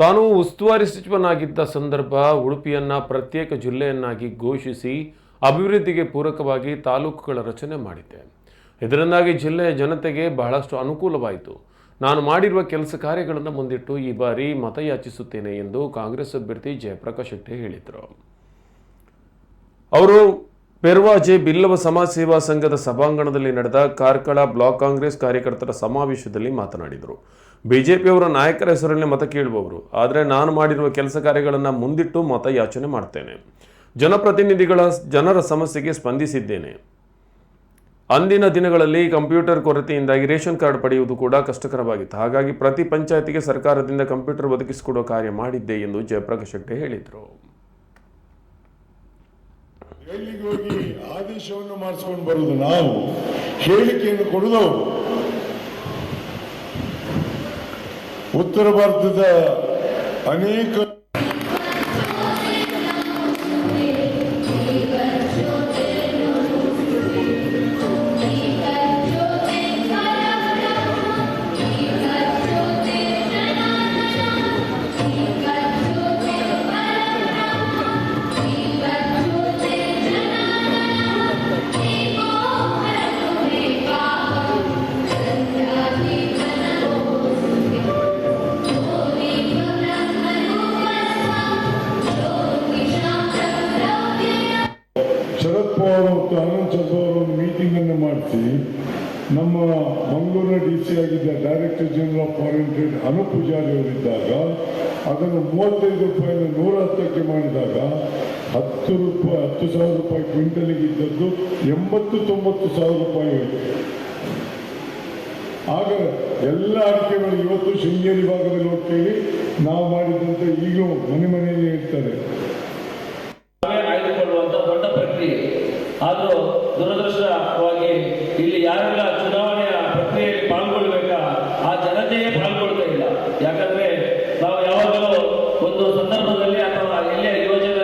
ತಾನು ಉಸ್ತುವಾರಿ ಸಚಿವನಾಗಿದ್ದ ಸಂದರ್ಭ ಉಡುಪಿಯನ್ನು ಪ್ರತ್ಯೇಕ ಜಿಲ್ಲೆಯನ್ನಾಗಿ ಘೋಷಿಸಿ ಅಭಿವೃದ್ಧಿಗೆ ಪೂರಕವಾಗಿ ತಾಲೂಕುಗಳ ರಚನೆ ಮಾಡಿದ್ದೆ. ಇದರಿಂದಾಗಿ ಜಿಲ್ಲೆಯ ಜನತೆಗೆ ಬಹಳಷ್ಟು ಅನುಕೂಲವಾಯಿತು. ನಾನು ಮಾಡಿರುವ ಕೆಲಸ ಕಾರ್ಯಗಳನ್ನು ಮುಂದಿಟ್ಟು ಈ ಬಾರಿ ಮತಯಾಚಿಸುತ್ತೇನೆ ಎಂದು ಕಾಂಗ್ರೆಸ್ ಅಭ್ಯರ್ಥಿ ಜಯಪ್ರಕಾಶ್ ಶೆಟ್ಟಿ ಹೇಳಿದರು. ಅವರು ಪೆರ್ವಾಜೆ ಬಿಲ್ಲವ ಸಮಾಜ ಸೇವಾ ಸಂಘದ ಸಭಾಂಗಣದಲ್ಲಿ ನಡೆದ ಕಾರ್ಕಳ ಬ್ಲಾಕ್ ಕಾಂಗ್ರೆಸ್ ಕಾರ್ಯಕರ್ತರ ಸಮಾವೇಶದಲ್ಲಿ ಮಾತನಾಡಿದರು. ಬಿಜೆಪಿಯವರ ನಾಯಕರ ಹೆಸರಲ್ಲಿ ಮತ ಕೇಳುವವರು. ಆದರೆ ನಾನು ಮಾಡಿರುವ ಕೆಲಸ ಕಾರ್ಯಗಳನ್ನು ಮುಂದಿಟ್ಟು ಮತ ಯಾಚನೆ ಮಾಡ್ತೇನೆ. ಜನಪ್ರತಿನಿಧಿಗಳ, ಜನರ ಸಮಸ್ಯೆಗೆ ಸ್ಪಂದಿಸಿದ್ದೇನೆ. ಅಂದಿನ ದಿನಗಳಲ್ಲಿ ಕಂಪ್ಯೂಟರ್ ಕೊರತೆಯಿಂದಾಗಿ ರೇಷನ್ ಕಾರ್ಡ್ ಪಡೆಯುವುದು ಕೂಡ ಕಷ್ಟಕರವಾಗಿತ್ತು. ಹಾಗಾಗಿ ಪ್ರತಿ ಪಂಚಾಯತಿಗೆ ಸರ್ಕಾರದಿಂದ ಕಂಪ್ಯೂಟರ್ ಒದಗಿಸಿಕೊಡುವ ಕಾರ್ಯ ಮಾಡಿದ್ದೆ ಎಂದು ಜಯಪ್ರಕಾಶ್ ಶೆಟ್ಟಿ ಹೇಳಿದರು. ಎಲ್ಲಿಗೆ ಹೋಗಿ ಆದೇಶವನ್ನು ಮಾಡಿಸ್ಕೊಂಡು ಬರುವುದು ನಾವು? ಹೇಳಿಕೆಯನ್ನು ಕೊಡುದವರು ಉತ್ತರ ಭಾರತದ ಅನೇಕ ಶರದ್ ಪವಾರ್ ಮತ್ತು ಆನಂದ್ ಚಂದ್ರ ಅವರು ಒಂದು ಮೀಟಿಂಗ್ ಅನ್ನು ಮಾಡಿಸಿ, ನಮ್ಮ ಮಂಗಳೂರಿನ ಡಿ ಸಿ ಆಗಿದ್ದ director general of foreign trade Anu Poojari ಅವರಿದ್ದಾಗ, ಅದನ್ನು ಮೂವತ್ತೈದು ರೂಪಾಯಿನ ನೂರ ಹತ್ತಕ್ಕೆ ಮಾಡಿದಾಗ, ಹತ್ತು ರೂಪಾಯಿ, ಹತ್ತು ಸಾವಿರ ರೂಪಾಯಿ ಕ್ವಿಂಟಲಿಗೆ ಇದ್ದದ್ದು ಎಂಬತ್ತು ತೊಂಬತ್ತು ಸಾವಿರ ರೂಪಾಯಿ ಆಗ ಎಲ್ಲ ಅಡಿಕೆಗಳು ಇವತ್ತು ಶೃಂಗೇರಿ ಭಾಗದಲ್ಲಿ ಹೋಗ್ತೀವಿ ನಾವು ಮಾಡಿದಂತೆ ಈಗಲೂ ಮನೆ ಆದರೂ ದುರದೃಷ್ಟವಾಗಿ ಇಲ್ಲಿ ಯಾರೆಲ್ಲ ಚುನಾವಣೆಯ ಪ್ರಕ್ರಿಯೆಯಲ್ಲಿ ಪಾಲ್ಗೊಳ್ಬೇಕಾ? ಆ ಜನತೆಯೇ ಪಾಲ್ಗೊಳ್ತಾ ಇಲ್ಲ. ಯಾಕಂದ್ರೆ ನಾವು ಯಾವಾಗಲೂ ಒಂದು ಸಂದರ್ಭದಲ್ಲಿ ಅಥವಾ ಎಲ್ಲೇ ಯೋಜನೆ